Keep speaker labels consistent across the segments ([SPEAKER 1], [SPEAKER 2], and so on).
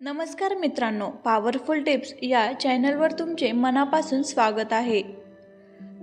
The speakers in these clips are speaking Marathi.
[SPEAKER 1] नमस्कार मित्रांनो पॉवरफुल टिप्स या चॅनलवर तुमचे मनापासून स्वागत आहे.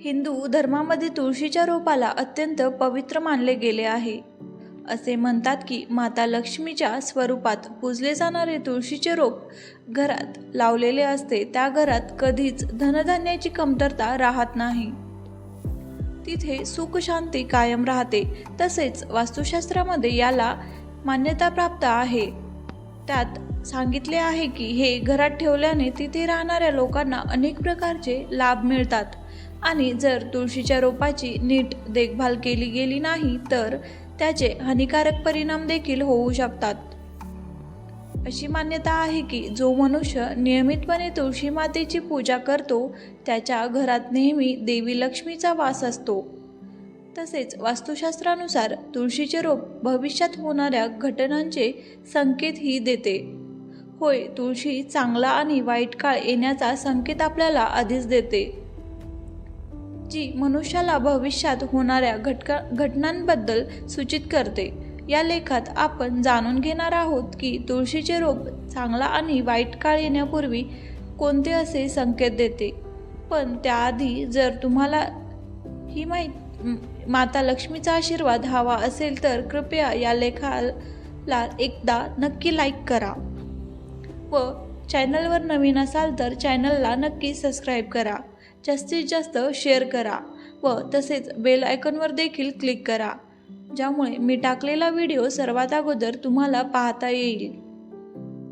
[SPEAKER 1] हिंदू धर्मामध्ये तुळशीच्या रोपाला अत्यंत पवित्र मानले गेले आहे. असे म्हणतात की माता लक्ष्मीच्या स्वरूपात पूजले जाणारे तुळशीचे रोप घरात लावलेले असते त्या घरात कधीच धनधान्याची कमतरता राहत नाही. तिथे सुख शांती कायम राहते तसेच वास्तुशास्त्रामध्ये याला मान्यता प्राप्त आहे. त्यात सांगितले आहे की हे घरात ठेवल्याने तिथे राहणाऱ्या लोकांना अनेक प्रकारचे लाभ मिळतात. आणि जर तुळशीच्या रोपाची नीट देखभाल केली गेली नाही तर त्याचे हानिकारक परिणाम देखील होऊ शकतात. अशी मान्यता आहे की जो मनुष्य नियमितपणे तुळशी मातेची पूजा करतो त्याच्या घरात नेहमी देवी लक्ष्मीचा वास असतो. तसेच वास्तुशास्त्रानुसार तुळशीचे रोप भविष्यात होणाऱ्या घटनांचे संकेतही देते. होय तुळशी चांगला आणि वाईट काळ येण्याचा संकेत आपल्याला आधीच देते. जी मनुष्याला भविष्यात होणाऱ्या घटका घटनांबद्दल सूचित करते. या लेखात आपण जाणून घेणार आहोत की तुळशीचे रोप चांगला आणि वाईट काळ येण्यापूर्वी कोणते असे संकेत देते. पण त्याआधी जर तुम्हाला ही माहीत माता लक्ष्मीचा आशीर्वाद हवा असेल तर कृपया या लेखाला एकदा नक्की लाईक करा. व चॅनलवर नवीन असाल तर चॅनलला नक्की सबस्क्राईब करा. जास्तीत जास्त शेअर करा व तसेच बेल आयकॉनवर देखील क्लिक करा. ज्यामुळे मी टाकलेला व्हिडिओ सर्वात अगोदर तुम्हाला पाहता येईल.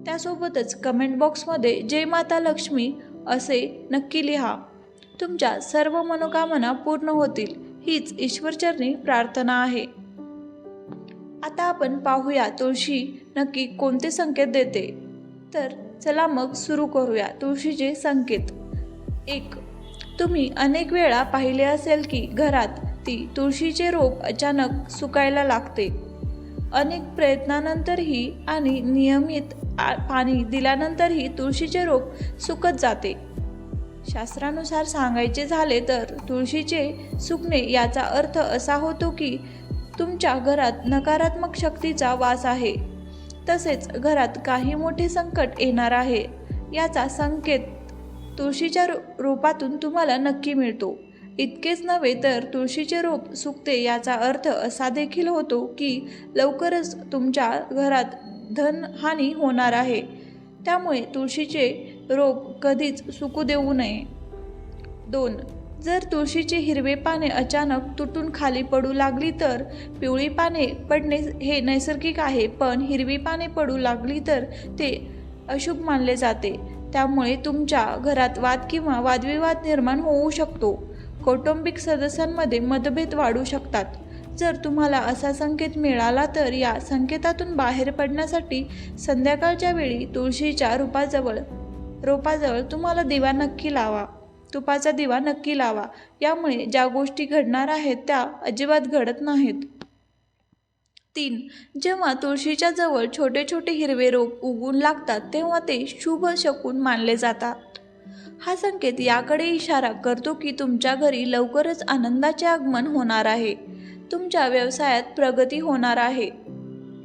[SPEAKER 1] त्यासोबतच कमेंट बॉक्समध्ये जय माता लक्ष्मी असे नक्की लिहा. तुमच्या सर्व मनोकामना पूर्ण होतील हीच ईश्वरचरणी प्रार्थना आहे. आता आपण पाहूया तुळशी नक्की कोणते संकेत देते. तर चला मग सुरू करूया तुळशीचे संकेत. एक तुम्ही अनेक वेळा पाहिले असेल की घरात ती तुळशीचे रोप अचानक सुकायला लागते. अनेक प्रयत्नानंतरही आणि नियमित आ- पाणी दिल्यानंतरही तुळशीचे रोप सुकत जाते. शास्त्रानुसार सांगायचे झाले तर तुळशीचे सुकणे याचा अर्थ असा होतो की तुमच्या घरात नकारात्मक शक्तीचा वास आहे. तसेच घरात काही मोठे संकट येणार आहे याचा संकेत तुळशीच्या रोपातून तुम्हाला नक्की मिळतो. इतकेच नव्हे तर तुळशीचे रोप सुकते याचा अर्थ असा देखील होतो की लवकरच तुमच्या घरात धनहानी होणार आहे. त्यामुळे तुळशीचे रोप कधीच सुकू देऊ नये. दोन जर तुळशीची हिरवे पाने अचानक तुटून खाली पडू लागली तर पिवळी पाने पडणे हे नैसर्गिक आहे पण हिरवी पाने पडू लागली तर ते अशुभ मानले जाते. त्यामुळे तुमच्या घरात वाद किंवा वादविवाद निर्माण होऊ शकतो. कौटुंबिक सदस्यांमध्ये मतभेद वाढू शकतात. जर तुम्हाला असा संकेत मिळाला तर या संकेतातून बाहेर पडण्यासाठी संध्याकाळच्या वेळी तुळशीच्या रूपाजवळ रोपाजवळ तुम्हाला दिवा नक्की लावा. तुपाचा दिवा नक्की लावा. यामुळे ज्या गोष्टी घडणार आहेत त्या अजिबात घडत नाहीत. तीन. जेव्हा तुळशीच्या जवळ छोटे छोटे हिरवे रोप उगून लागतात तेव्हा ते शुभ शकून मानले जातात. हा संकेत याकडे इशारा करतो की तुमच्या घरी लवकरच आनंदाचे आगमन होणार आहे. तुमच्या व्यवसायात प्रगती होणार आहे.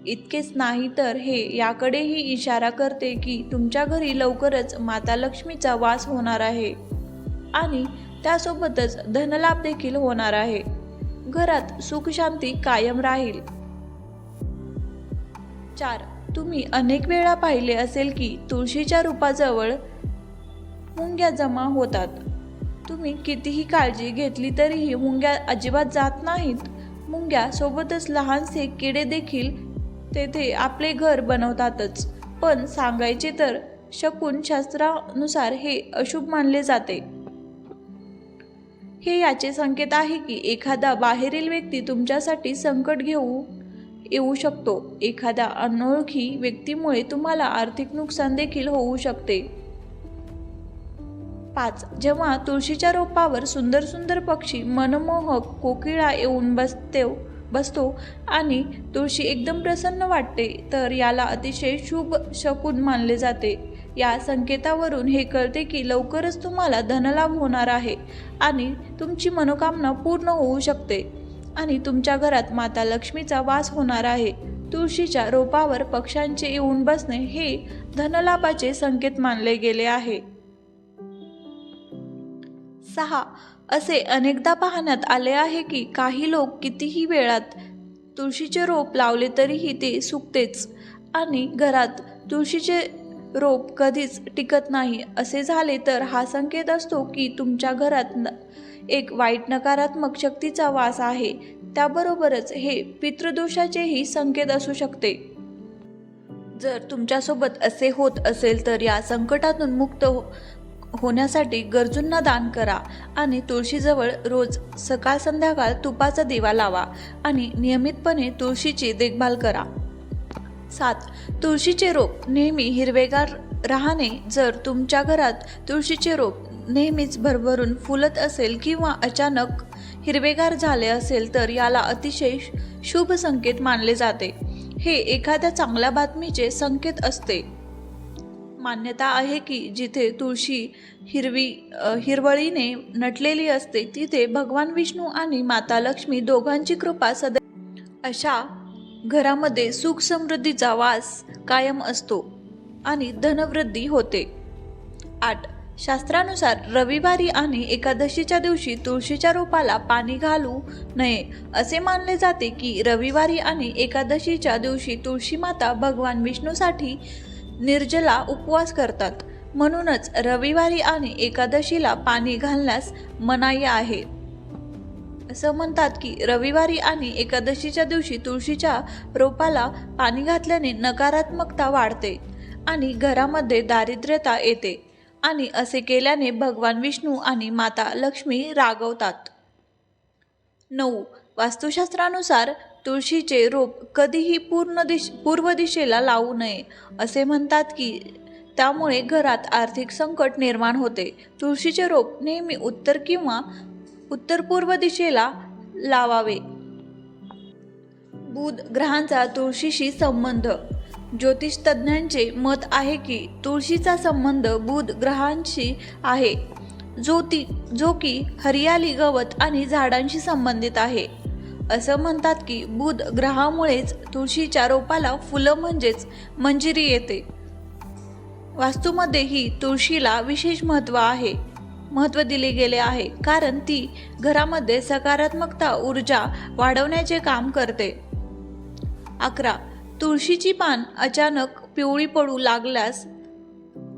[SPEAKER 1] इतकेच नाही तर हे याकडेही इशारा करते की तुमच्या घरी लवकरच माता लक्ष्मीचा वास होणार आहे. आणि त्यासोबतच धनलाभ देखील होणार आहे. घरात सुख शांती कायम राहील. चार तुम्ही अनेक वेळा पाहिले असेल की तुळशीच्या रूपाजवळ मुंग्या जमा होतात. तुम्ही कितीही काळजी घेतली तरीही मुंग्या अजिबात जात नाहीत. मुंग्या सोबतच लहानसे किडे देखील तेथे आपले घर बनवतातच. पण सांगायचे तर शकून शास्त्रानुसार हे अशुभ मानले जाते. हे याचे संकेत आहे की एखादा बाहेरील व्यक्ती तुमच्यासाठी संकट घेऊ येऊ शकतो. एखाद्या अनोळखी व्यक्तीमुळे तुम्हाला आर्थिक नुकसान देखील होऊ शकते. पाच. जेव्हा तुळशीच्या रोपावर सुंदर सुंदर पक्षी मनमोहक कोकिळा येऊन बसते बसतो आणि तुळशी एकदम प्रसन्न वाटते तर याला अतिशय शुभ शकून मानले जाते. या संकेतावरून हे कळते की लवकरच तुम्हाला धनलाभ होणार आहे आणि तुमची मनोकामना पूर्ण होऊ शकते. आणि तुमच्या घरात माता लक्ष्मीचा वास होणार आहे. तुळशीच्या रोपावर पक्ष्यांचे येऊन बसणे हे धनलाभाचे संकेत मानले गेले आहे. सहा. असे अनेकदा पाहण्यात आले आहे की काही लोक कितीही वेळात तुळशीचे रोप लावले तरीही ते सुकतेच आणि घरात तुळशीचे रोप कधीच टिकत नाही. असे झाले तर हा संकेत असतो की तुमच्या घरात न- एक वाईट नकारात्मक शक्तीचा वास आहे. त्याबरोबरच हे पितृदोषाचेही संकेत असू शकते. जर तुमच्यासोबत असे होत असेल तर या संकटातून मुक्त हो होण्यासाठी गरजूंना दान करा आणि तुळशीजवळ रोज सकाळ संध्याकाळ तुपाचा दिवा लावा आणि नियमितपणे तुळशीची देखभाल करा. सात. तुळशीचे रोप नेहमी हिरवेगार राहणे जर तुमच्या घरात तुळशीचे रोप नेहमीच भरभरून फुलत असेल किंवा अचानक हिरवेगार झाले असेल तर याला अतिशय शुभ संकेत मानले जाते. हे एखाद्या चांगल्या बातमीचे संकेत असते. मान्यता आहे की जिथे तुळशी हिरवी हिरवळीने नटलेली असते तिथे भगवान विष्णू आणि माता लक्ष्मी दोघांची कृपा सदैव अशा घरामध्ये सुख समृद्धीचा वास कायम असतो आणि धनवृद्धी होते. आठ. शास्त्रानुसार रविवारी आणि एकादशीच्या दिवशी तुळशीच्या रोपाला पाणी घालू नये असे मानले जाते की रविवारी आणि एकादशीच्या दिवशी तुळशी माता भगवान विष्णूसाठी निर्जला उपवास करतात. म्हणूनच रविवारी आणि एकादशीला पाणी घालण्यास मनाई आहे. असं म्हणतात की रविवारी आणि एकादशीच्या दिवशी तुळशीच्या रोपाला पाणी घातल्याने नकारात्मकता वाढते आणि घरामध्ये दारिद्र्यता येते आणि असे केल्याने भगवान विष्णू आणि माता लक्ष्मी रागवतात. नऊ. वास्तुशास्त्रानुसार तुळशीचे रोप कधीही पूर्ण दिश पूर्व दिशेला लावू नये असे म्हणतात की त्यामुळे घरात आर्थिक संकट निर्माण होते. तुळशीचे रोप नेहमी उत्तर किंवा उत्तर पूर्व दिशेला लावावे. बुध ग्रहांचा तुळशीशी संबंध. ज्योतिष तज्ज्ञांचे मत आहे की तुळशीचा संबंध बुध ग्रहांशी आहे जो ती जो की हरियाली गवत आणि झाडांशी संबंधित आहे. असं म्हणतात की बुध ग्रहामुळेच तुळशीच्या रोपाला फुलं म्हणजेच मंजिरी येते. वास्तूमध्येही तुळशीला विशेष महत्त्व आहे. महत्त्व दिले गेले आहे. कारण ती घरामध्ये सकारात्मकता ऊर्जा वाढवण्याचे काम करते. अकरा. तुळशीची पान अचानक पिवळी पडू लागल्यास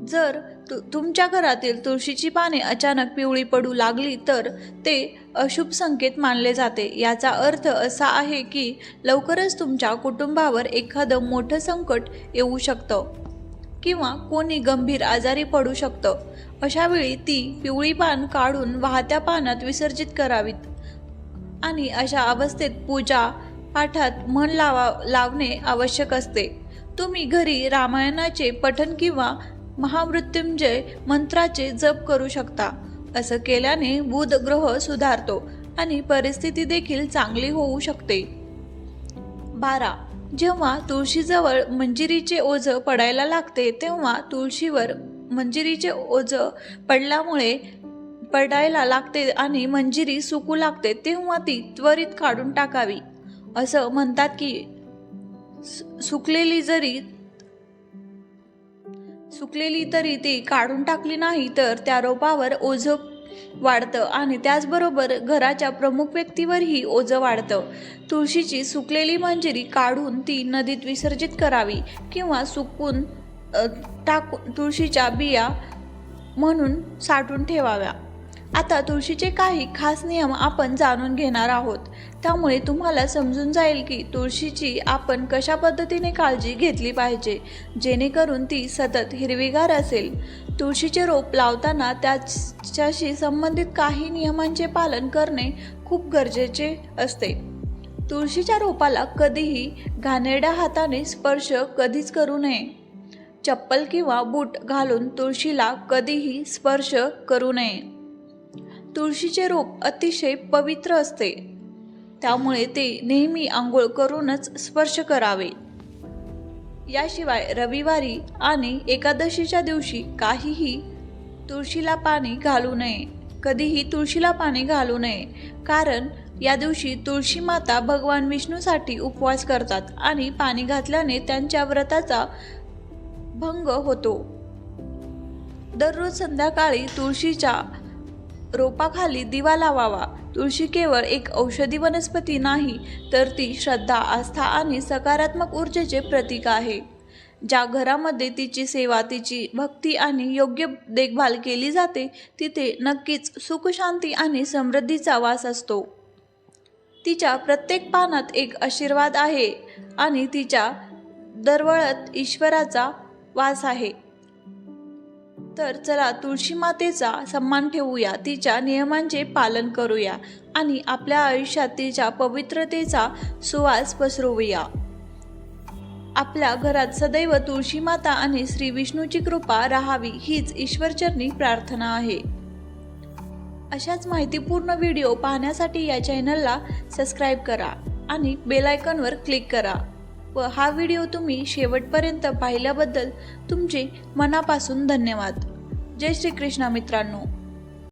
[SPEAKER 1] जर तु तुमच्या घरातील तुळशीची पाने अचानक पिवळी पडू लागली तर ते अशुभ संकेत मानले जाते. याचा अर्थ असा आहे की लवकरच तुमच्या कुटुंबावर एखादं मोठं संकट येऊ शकतं. किंवा कोणी गंभीर आजारी पडू शकतं. अशा वेळी ती पिवळी पान काढून वाहत्या पानात विसर्जित करावीत. आणि अशा अवस्थेत पूजा पाठात मन लावा लावणे आवश्यक असते. तुम्ही घरी रामायणाचे पठण किंवा महामृत्युंजय मंत्राचे जप करू शकता. असं केल्याने बुध ग्रह सुधारतो आणि परिस्थिती देखील चांगली होऊ शकते. बारा. जेव्हा तुळशीजवळ मंजिरीचे ओझ पडायला लागते तेव्हा तुळशीवर मंजिरीचे ओझ पडल्यामुळे पडायला लागते आणि मंजिरी सुकू लागते तेव्हा ती त्वरित काढून टाकावी. असं म्हणतात की सुकलेली जरी सुकलेली तरी ती काढून टाकली नाही तर त्या रोपावर ओझं वाढतं आणि त्याचबरोबर घराच्या प्रमुख व्यक्तीवरही ओझं वाढतं. तुळशीची सुकलेली मंजिरी काढून ती नदीत विसर्जित करावी किंवा सुकून टाकून तुळशीच्या बिया म्हणून साठवून ठेवाव्या. आता तुळशीचे काही खास नियम आपण जाणून घेणार आहोत. त्यामुळे तुम्हाला समजून जाईल की तुळशीची आपण कशा पद्धतीने काळजी घेतली पाहिजे जेणेकरून ती सतत हिरवीगार असेल. तुळशीचे रोप लावताना त्याच्याशी संबंधित काही नियमांचे पालन करणे खूप गरजेचे असते. तुळशीच्या रोपाला कधीही घाणेरड्या हाताने स्पर्श कधीच करू नये. चप्पल किंवा बूट घालून तुळशीला कधीही स्पर्श करू नये. तुळशीचे रोप अतिशय पवित्र असते. त्यामुळे ते नेहमी आंघोळ करूनच स्पर्श करावे. याशिवाय रविवारी आणि एकादशीच्या दिवशी काहीही तुळशीला पाणी घालू नये. कधीही तुळशीला पाणी घालू नये. कारण या दिवशी तुळशी माता भगवान विष्णूसाठी उपवास करतात आणि पाणी घातल्याने त्यांच्या व्रताचा भंग होतो. दररोज संध्याकाळी तुळशीच्या रोपाखाली दिवा लावावा. तुळशी केवळ एक औषधी वनस्पती नाही तर ती श्रद्धा आस्था आणि सकारात्मक ऊर्जेचे प्रतीक आहे. ज्या घरामध्ये तिची सेवा तिची भक्ती आणि योग्य देखभाल केली जाते तिथे नक्कीच सुखशांती आणि समृद्धीचा वास असतो. तिच्या प्रत्येक पानात एक आशीर्वाद आहे आणि तिच्या दरवळत ईश्वराचा वास आहे. तर चला तुळशी मातेचा सन्मान ठेवूया. तिच्या नियमांचे पालन करूया आणि आपल्या आयुष्यात तिच्या पवित्रतेचा सुवास पसरवूया. आपल्या घरात सदैव तुळशी माता आणि श्री विष्णूची कृपा राहावी हीच ईश्वरचरणी प्रार्थना आहे. अशाच माहितीपूर्ण व्हिडिओ पाहण्यासाठी या चॅनलला सबस्क्राईब करा आणि बेलायकनवर क्लिक करा. व हा व्हिडिओ तुम्ही शेवटपर्यंत पाहिल्याबद्दल तुमचे मनापासून धन्यवाद. जय श्री कृष्णा मित्रांनो.